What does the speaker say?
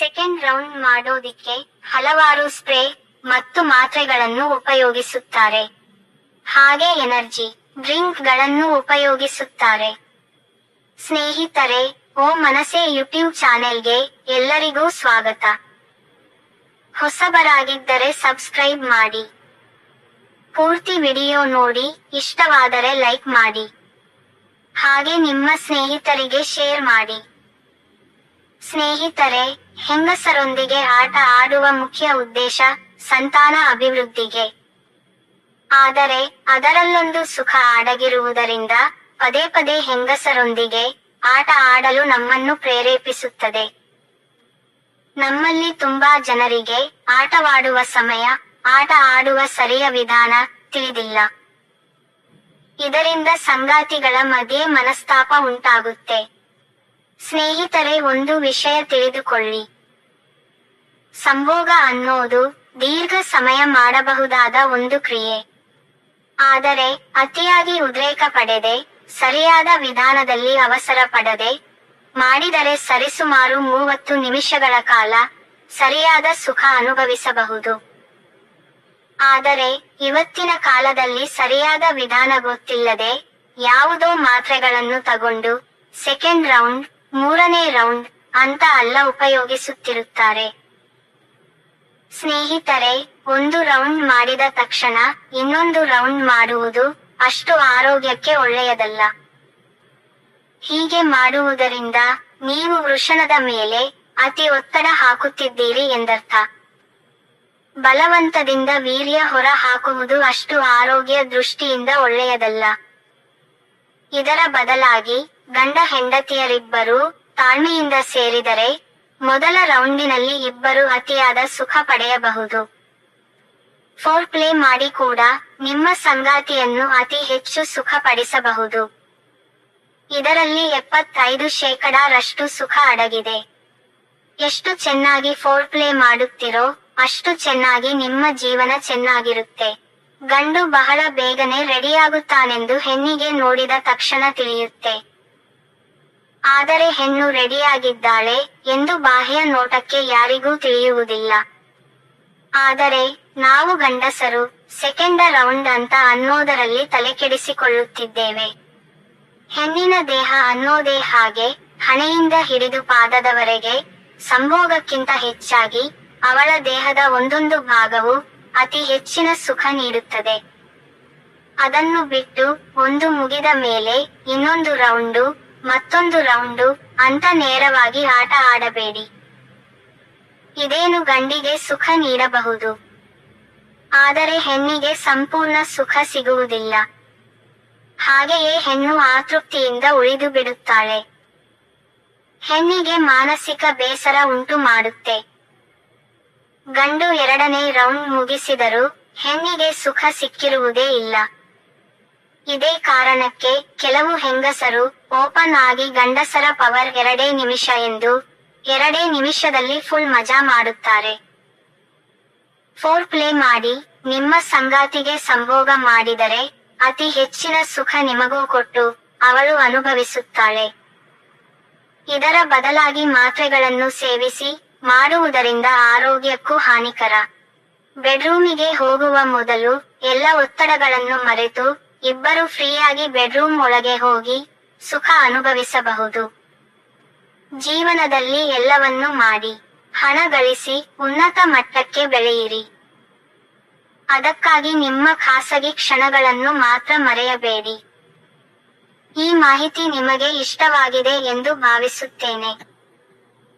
Second round ಮಾಡೋದಿಕ್ಕೆ ಹಲವಾರು spray ಮತ್ತು ಮಾತ್ರೆಗಳನ್ನು ಉಪಯೋಗಿಸುತ್ತಾರೆ. ಹಾಗೆ ಎನರ್ಜಿ ಡ್ರಿಂಕ್ಗಳನ್ನು ಉಪಯೋಗಿಸುತ್ತಾರೆ. ಸ್ನೇಹಿತರೆ, ಓ ಮನಸೆ ಯೂಟ್ಯೂಬ್ ಚಾನೆಲ್ಗೆ ಎಲ್ಲರಿಗೂ ಸ್ವಾಗತ. ಹೊಸಬರಾಗಿದ್ದರೆ ಸಬ್ಸ್ಕ್ರೈಬ್ ಮಾಡಿ. ಪೂರ್ತಿ ವಿಡಿಯೋ ನೋಡಿ, ಇಷ್ಟವಾದರೆ ಲೈಕ್ ಮಾಡಿ. ಹಾಗೆ ನಿಮ್ಮ ಸ್ನೇಹಿತರಿಗೆ ಶೇರ್ ಮಾಡಿ. ಸ್ನೇಹಿತರೆ, ಹೆಂಗಸರೊಂದಿಗೆ ಆಟ ಆಡುವ ಮುಖ್ಯ ಉದ್ದೇಶ ಸಂತಾನ ಅಭಿವೃದ್ಧಿಗೆ. ಆದರೆ, ಅದರಲ್ಲೊಂದು ಸುಖ ಅಡಗಿರುವುದರಿಂದ ಪದೇ ಪದೇ ಹೆಂಗಸರೊಂದಿಗೆ ಆಟ ಆಡಲು ನಮ್ಮನ್ನು ಪ್ರೇರೇಪಿಸುತ್ತದೆ. ನಮ್ಮಲ್ಲಿ ತುಂಬಾ ಜನರಿಗೆ ಆಟವಾಡುವ ಸಮಯ, ಆಟ ಆಡುವ ಸರಿಯ ವಿಧಾನ ತಿಳಿದಿಲ್ಲ. ಇದರಿಂದ ಸಂಗಾತಿಗಳ ಮಧ್ಯೆ ಮನಸ್ತಾಪ ಉಂಟಾಗುತ್ತೆ. ಸ್ನೇಹಿತರೆ, ಒಂದು ವಿಷಯ ತಿಳಿದುಕೊಳ್ಳಿ. ಸಂಭೋಗ ಅನ್ನೋದು ದೀರ್ಘ ಸಮಯ ಮಾಡಬಹುದಾದ ಒಂದು ಕ್ರಿಯೆ. ಆದರೆ, ಅತಿಯಾಗಿ ಉದ್ರೇಕ ಪಡೆದೆ, ಸರಿಯಾದ ವಿಧಾನದಲ್ಲಿ ಅವಸರ ಪಡದೆ, ಮಾಡಿದರೆ ಸರಿಸುಮಾರು ಮೂವತ್ತು ನಿಮಿಷಗಳ ಕಾಲ ಸರಿಯಾದ ಸುಖ ಅನುಭವಿಸಬಹುದು. ಆದರೆ, ಇವತ್ತಿನ ಕಾಲದಲ್ಲಿ ಸರಿಯಾದ ವಿಧಾನ ಗೊತ್ತಿಲ್ಲದೆ ಯಾವುದೋ ಮಾತ್ರೆಗಳನ್ನು ತಗೊಂಡು ಸೆಕೆಂಡ್ ರೌಂಡ್ ಮೂರನೇ ರೌಂಡ್ ಅಂತ ಅಲ್ಲ ಉಪಯೋಗಿಸುತ್ತಿರುತ್ತಾರೆ. ಸ್ನೇಹಿತರೆ, ಒಂದು ರೌಂಡ್ ಮಾಡಿದ ತಕ್ಷಣ ಇನ್ನೊಂದು ರೌಂಡ್ ಮಾಡುವುದು ಅಷ್ಟು ಆರೋಗ್ಯಕ್ಕೆ ಒಳ್ಳೆಯದಲ್ಲ. ಹೀಗೆ ಮಾಡುವುದರಿಂದ ನೀವು ವೃಷಣದ ಮೇಲೆ ಅತಿ ಒತ್ತಡ ಹಾಕುತ್ತಿದ್ದೀರಿ ಎಂದರ್ಥ. ಬಲವಂತದಿಂದ ವೀರ್ಯ ಹೊರ ಹಾಕುವುದು ಅಷ್ಟು ಆರೋಗ್ಯ ದೃಷ್ಟಿಯಿಂದ ಒಳ್ಳೆಯದಲ್ಲ. ಇದರ ಬದಲಾಗಿ ಗಂಡ ಹೆಂಡತಿಯರಿಬ್ಬರು ತಾಳ್ಮೆಯಿಂದ ಸೇರಿದರೆ ಮೊದಲ ರೌಂಡಿನಲ್ಲಿ ಇಬ್ಬರು ಅತಿಯಾದ ಸುಖ ಪಡೆಯಬಹುದು. ಫೋರ್ ಪ್ಲೇ ಮಾಡಿ ಕೂಡ ನಿಮ್ಮ ಸಂಗಾತಿಯನ್ನು ಅತಿ ಹೆಚ್ಚು ಸುಖ ಪಡಿಸಬಹುದು ಇದರಲ್ಲಿ ಎಪ್ಪತ್ತೈದು ಶೇಕಡಾರಷ್ಟು ಸುಖ ಅಡಗಿದೆ. ಎಷ್ಟು ಚೆನ್ನಾಗಿ ಫೋರ್ ಪ್ಲೇ ಮಾಡುತ್ತೀರೋ ಅಷ್ಟು ಚೆನ್ನಾಗಿ ನಿಮ್ಮ ಜೀವನ ಚೆನ್ನಾಗಿರುತ್ತೆ. ಗಂಡು ಬಹಳ ಬೇಗನೆ ರೆಡಿಯಾಗುತ್ತಾನೆಂದು ಹೆಣ್ಣಿಗೆ ನೋಡಿದ ತಕ್ಷಣ ತಿಳಿಯುತ್ತೆ. ಆದರೆ ಹೆಣ್ಣು ರೆಡಿಯಾಗಿದ್ದಾಳೆ ಎಂದು ಬಾಹ್ಯ ನೋಟಕ್ಕೆ ಯಾರಿಗೂ ತಿಳಿಯುವುದಿಲ್ಲ. ಆದರೆ ನಾವು ಗಂಡಸರು ಸೆಕೆಂಡ ರೌಂಡ್ ಅಂತ ಅನ್ನೋದರಲ್ಲಿ ತಲೆಕೆಡಿಸಿಕೊಳ್ಳುತ್ತಿದ್ದೇವೆ. ಹೆಣ್ಣಿನ ದೇಹ ಅನ್ನೋದೇ ಹಾಗೆ ಹಣೆಯಿಂದ ಹಿಡಿದು ಪಾದದವರೆಗೆ, ಸಂಭೋಗಕ್ಕಿಂತ ಹೆಚ್ಚಾಗಿ ಅವಳ ದೇಹದ ಒಂದೊಂದು ಭಾಗವು ಅತಿ ಹೆಚ್ಚಿನ ಸುಖ ನೀಡುತ್ತದೆ. ಅದನ್ನು ಬಿಟ್ಟು ಒಂದು ಮುಗಿದ ಮೇಲೆ ಇನ್ನೊಂದು ರೌಂಡು ಮತ್ತೊಂದು ರೌಂಡು, ಅಂತ ನೇರವಾಗಿ ಆಟ ಆಡಬೇಡಿ. ಇದೇನು ಗಂಡಿಗೆ ಸುಖ ನೀಡಬಹುದು. ಆದರೆ ಹೆಣ್ಣಿಗೆ ಸಂಪೂರ್ಣ ಸುಖ ಸಿಗುವುದಿಲ್ಲ. ಹಾಗೆಯೇ ಹೆಣ್ಣು ಆತೃಪ್ತಿಯಿಂದ ಉಳಿದು ಬಿಡುತ್ತಾಳೆ. ಹೆಣ್ಣಿಗೆ ಮಾನಸಿಕ ಬೇಸರ ಉಂಟು ಮಾಡುತ್ತೆ. ಗಂಡು ಎರಡನೇ ರೌಂಡ್ ಮುಗಿಸಿದರೂ ಹೆಣ್ಣಿಗೆ ಸುಖ ಸಿಕ್ಕಿರುವುದೇ ಇಲ್ಲ. ಇದೇ ಕಾರಣಕ್ಕೆ ಕೆಲವು ಹೆಂಗಸರು ಓಪನ್ ಆಗಿ ಗಂಡಸರ ಪವರ್ ಎರಡೇ ನಿಮಿಷ ಎಂದು ಎರಡೇ ನಿಮಿಷದಲ್ಲಿ ಫುಲ್ ಮಜಾ ಮಾಡುತ್ತಾರೆ. ಫೋರ್ ಪ್ಲೇ ಮಾಡಿ ನಿಮ್ಮ ಸಂಗಾತಿಗೆ ಸಂಭೋಗ ಮಾಡಿದರೆ ಅತಿ ಹೆಚ್ಚಿನ ಸುಖ ನಿಮಗೂ ಕೊಟ್ಟು ಅವಳು ಅನುಭವಿಸುತ್ತಾಳೆ. ಇದರ ಬದಲಾಗಿ ಮಾತ್ರೆಗಳನ್ನು ಸೇವಿಸಿ ಮಾಡುವುದರಿಂದ ಆರೋಗ್ಯಕ್ಕೂ ಹಾನಿಕರ. ಬೆಡ್ರೂಮಿಗೆ ಹೋಗುವ ಮೊದಲು ಎಲ್ಲ ಒತ್ತಡಗಳನ್ನು ಮರೆತು ಇಬ್ಬರು ಫ್ರೀಯಾಗಿ ಬೆಡ್ರೂಮ್ ಒಳಗೆ ಹೋಗಿ ಸುಖ ಅನುಭವಿಸಬಹುದು. ಜೀವನದಲ್ಲಿ ಎಲ್ಲವನ್ನೂ ಮಾಡಿ, ಹಣ ಗಳಿಸಿ ಉನ್ನತ ಮಟ್ಟಕ್ಕೆ ಬೆಳೆಯಿರಿ. ಅದಕ್ಕಾಗಿ ನಿಮ್ಮ ಖಾಸಗಿ ಕ್ಷಣಗಳನ್ನು ಮಾತ್ರ ಮರೆಯಬೇಡಿ. ಈ ಮಾಹಿತಿ ನಿಮಗೆ ಇಷ್ಟವಾಗಿದೆ ಎಂದು ಭಾವಿಸುತ್ತೇನೆ.